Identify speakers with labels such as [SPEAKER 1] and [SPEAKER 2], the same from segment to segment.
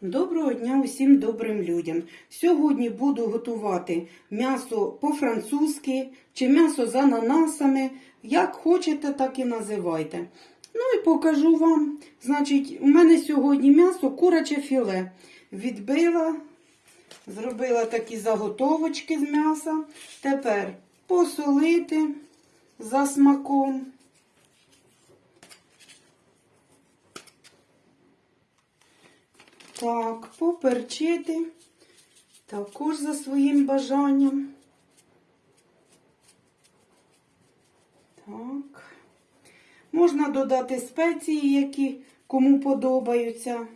[SPEAKER 1] Доброго дня усім добрим людям. Сьогодні буду готувати м'ясо по-французьки чи м'ясо з ананасами. Як хочете, так і називайте. Ну і покажу вам. Значить, у мене сьогодні м'ясо куряче філе. Відбила, зробила такі заготовочки з м'яса. Тепер посолити за смаком. Так, поперчити. Також за своїм бажанням. Так. Можна додати спеції, які кому подобаються.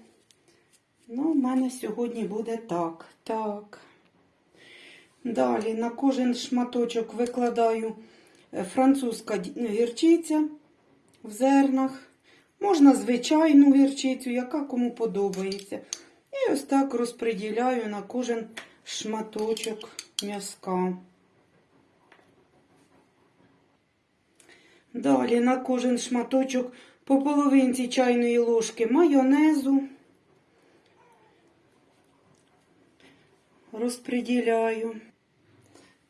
[SPEAKER 1] Ну, в мене сьогодні буде так. Так. Далі на кожен шматочок викладаю французька гірчиця в зернах. Можна звичайну гірчицю, яка кому подобається. І ось так розподіляю на кожен шматочок м'язка. Далі на кожен шматочок по половинці чайної ложки майонезу. Розподіляю.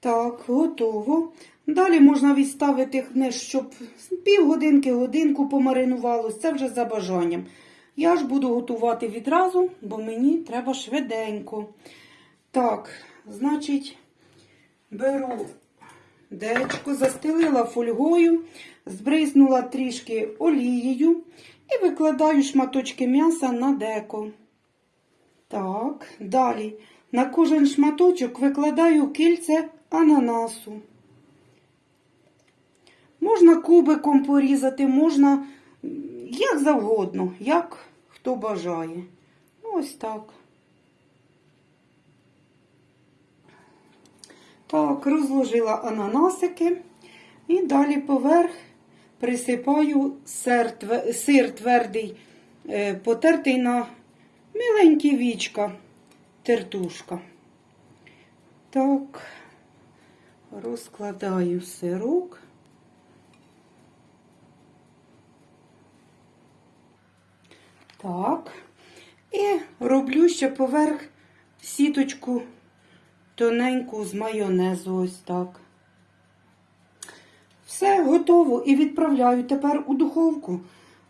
[SPEAKER 1] Так, готово. Далі можна відставити, щоб півгодинки, годинку помаринувалось. Це вже за бажанням. Я ж буду готувати відразу, бо мені треба швиденько. Так, значить, беру дечко, застелила фольгою, збризнула трішки олією і викладаю шматочки м'яса на деко. Так, далі на кожен шматочок викладаю кільце ананасу. Можна кубиком порізати, можна як завгодно, як хто бажає. Ну, Ось так. Так, розложила ананасики і далі поверх присипаю сир, сир твердий, е, потертий на миленькі вічка, тертушка. Так, розкладаю сирок. Так. І роблю ще поверх сіточку тоненьку з майонезу. Ось так. Все готово і відправляю тепер у духовку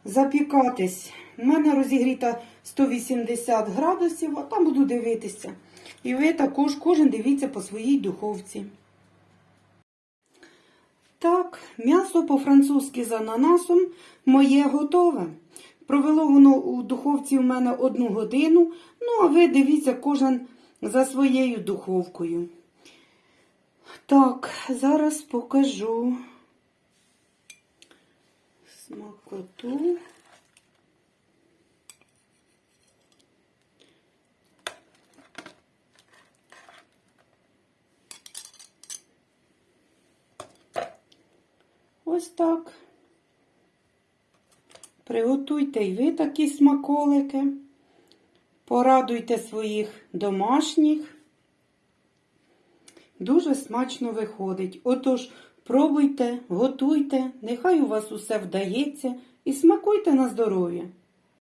[SPEAKER 1] запікатись. У мене розігріта 180 градусів, а там буду дивитися. І ви також кожен дивіться по своїй духовці. Так, м'ясо по-французьки з ананасом моє готове. Провело воно у духовці у мене одну годину. Ну, а ви дивіться кожен за своєю духовкою. Так, зараз покажу смакоту. Ось так. Приготуйте й ви такі смаколики. Порадуйте своїх домашніх. Дуже смачно виходить. Отож, пробуйте, готуйте, нехай у вас усе вдається і смакуйте на здоров'я.